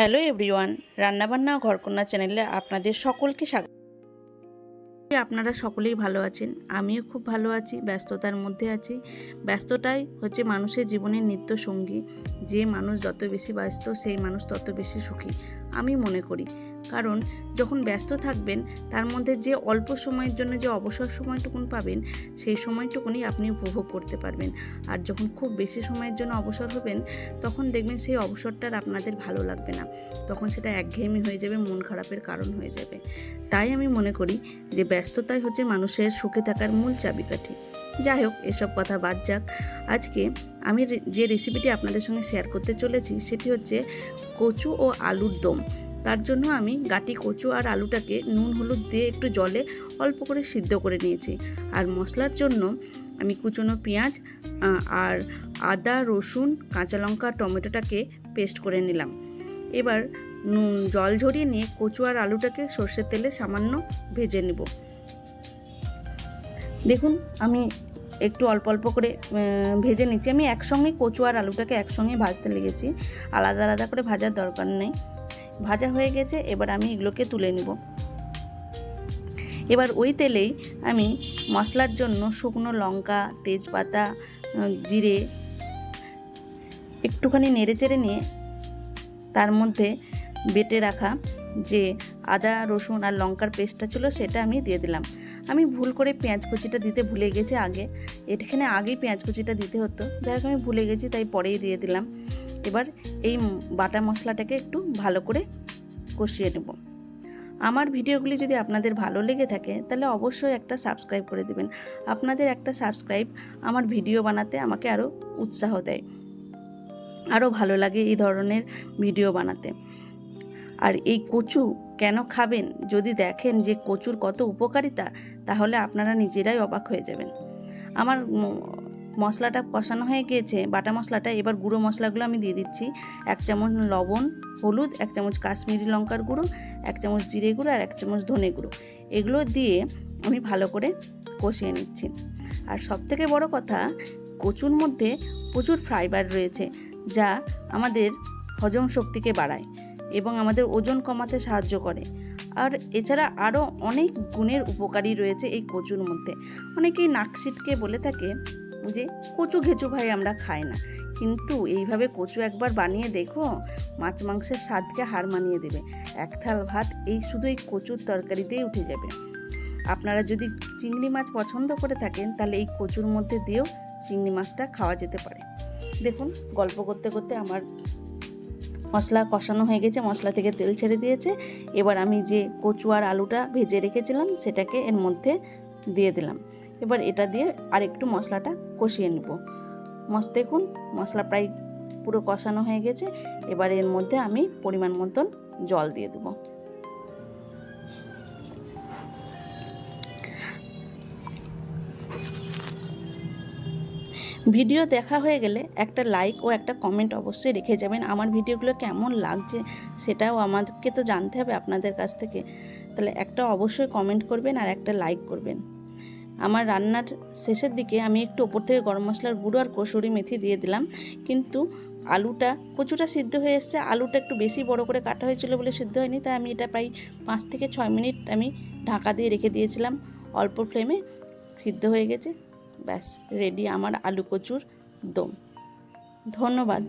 Hello everyone, রান্নাবান্না ঘরকন্যা চ্যানেলে আপনাদের সকলকে স্বাগত। আপনারা সকলেই ভালো আছেন, আমিও খুব ভালো আছি, ব্যস্ততার মধ্যে আছি। ব্যস্ততাই হচ্ছে মানুষের জীবনের নিত্য সঙ্গী। যে মানুষ যত বেশি ব্যস্ত, সেই মানুষ তত বেশি সুখী, আমি মনে করি। কারণ যখন ব্যস্ত থাকবেন, তার মধ্যে যে অল্প সময়ের জন্য যে অবসর সময়টুকুন পাবেন, সেই সময়টুকুনি আপনি উপভোগ করতে পারবেন। আর যখন খুব বেশি সময়ের জন্য অবসর হবেন, তখন দেখবেন সেই অবসরটার আপনাদের ভালো লাগবে না। তখন সেটা একঘেয়েমি হয়ে যাবে, মন খারাপের কারণ হয়ে যাবে। তাই আমি মনে করি যে ব্যস্ততাই হচ্ছে মানুষের সুখে থাকার মূল চাবিকাঠি। যাই হোক, এসব কথা বাদ যাক। আজকে আমি যে রেসিপিটি আপনাদের সঙ্গে শেয়ার করতে চলেছি, সেটি হচ্ছে কচু ও আলুর দম। তার জন্য আমি গাটি কচু আর আলুটাকে নুন, হলুদ দিয়ে একটু জলে অল্প করে সিদ্ধ করে নিয়েছি। আর মশলার জন্য আমি কুচনো পেঁয়াজ আর আদা, রসুন, কাঁচা লঙ্কা, টমেটোটাকে পেস্ট করে নিলাম। এবার নুন, জল ঝরিয়ে নিয়ে কচু আর আলুটাকে সর্ষের তেলে সামান্য ভেজে নেব। দেখুন, আমি একটু অল্প অল্প করে ভেজে নিচ্ছি। আমি একসঙ্গে কচু আর আলুটাকে একসঙ্গে ভাজতে লেগেছি। আলাদা আলাদা করে ভাজার দরকার নেই। ভাজা হয়ে গেছে, এবার আমি এগুলোকে তুলে নিব। এবার ওই তেলেই আমি মশলার জন্য শুকনো লঙ্কা, তেজপাতা জিরে একটুখানি নেড়ে চেড়ে নিয়ে তার মধ্যে বেটে রাখা যে আদা, রসুন আর লঙ্কার পেস্টটা ছিল, সেটা আমি দিয়ে দিলাম। আমি ভুল করে পেঁয়াজ কুচিটা দিতে ভুলে গেছি আগে। এখানে আগেই পেঁয়াজ কুচিটা দিতে হতো। যাই হোক, আমি ভুলে গেছি, তাই পরেই দিয়ে দিলাম। এবার এই বাটা মশলাটাকে একটু ভালো করে কষিয়ে নেব। আমার ভিডিওগুলি যদি আপনাদের ভালো লেগে থাকে, তাহলে অবশ্যই একটা সাবস্ক্রাইব করে দেবেন। আপনাদের একটা সাবস্ক্রাইব আমার ভিডিও বানাতে আমাকে আরও উৎসাহ দেয়। আরও ভালো লাগে এই ধরনের ভিডিও বানাতে। আর এই কচু কেন খাবেন? যদি দেখেন যে কচুর কত উপকারিতা তাহলে আপনারা নিজেরাই অবাক হয়ে যাবেন। আমার মশলাটা কষানো হয়ে গিয়েছে, বাটা মশলাটা, এবার গুঁড়ো মশলাগুলো আমি দিয়ে দিচ্ছি। এক চামচ লবণ, হলুদ, এক চামচ কাশ্মীরি লঙ্কার গুঁড়ো, এক চামচ জিরে গুঁড়ো আর এক চামচ ধনে গুঁড়ো। এগুলো দিয়ে আমি ভালো করে কষিয়ে নিচ্ছি। আর সবথেকে বড় কথা, কচুর মধ্যে প্রচুর ফাইবার রয়েছে, যা আমাদের হজম শক্তিকে বাড়ায় এবং আমাদের ওজন কমাতে সাহায্য করে। আর এছাড়া আরও অনেক গুণের উপকারী রয়েছে এই কচুর মধ্যে। অনেকেই নাকশিটকে বলে থাকে যে, কচু ঘেঁচু ভাই আমরা খাই না। কিন্তু এইভাবে কচু একবার বানিয়ে দেখো, মাছ মাংসের স্বাদকে হার মানিয়ে দেবে। এক থাল ভাত, এই শুধু এই কচুর তরকারিতেই উঠে যাবে। আপনারা যদি চিংড়ি মাছ পছন্দ করে থাকেন, তাহলে এই কচুর মধ্যে দিয়েও চিংড়ি মাছটা খাওয়া যেতে পারে। দেখুন, গল্প করতে করতে আমার মশলা কষানো হয়ে গেছে, মশলা থেকে তেল ছেড়ে দিয়েছে। এবার আমি যে কচু আর আলুটা ভেজে রেখেছিলাম, সেটাকে এর মধ্যে দিয়ে দিলাম। এবার এটা দিয়ে আর একটু মশলাটা কষিয়ে নেব। মশ, দেখুন, মশলা প্রায় পুরো কষানো হয়ে গেছে। এবার এর মধ্যে আমি পরিমাণ মতন জল দিয়ে দেবো। ভিডিও দেখা হয়ে গেলে একটা লাইক ও একটা কমেন্ট অবশ্যই রেখে যাবেন। আমার ভিডিওগুলো কেমন লাগছে সেটাও আমাদেরকে তো জানতে হবে আপনাদের কাছ থেকে। তাহলে একটা অবশ্যই কমেন্ট করবেন আর একটা লাইক করবেন। আমার রান্নার শেষের দিকে আমি একটু ওপর থেকে গরম মশলার গুঁড়ো আর কসুরি মেথি দিয়ে দিলাম। কিন্তু আলুটা কচুটা সিদ্ধ হয়ে এসছে। আলুটা একটু বেশি বড় করে কাটা হয়েছিল বলে সিদ্ধ হয়নি, তাই আমি এটা প্রায় পাঁচ থেকে ছয় মিনিট আমি ঢাকা দিয়ে রেখে দিয়েছিলাম। অল্প ফ্লেমে সিদ্ধ হয়ে গেছে। ব্যাস রেডি আমার আলু কচুর দম। ধন্যবাদ।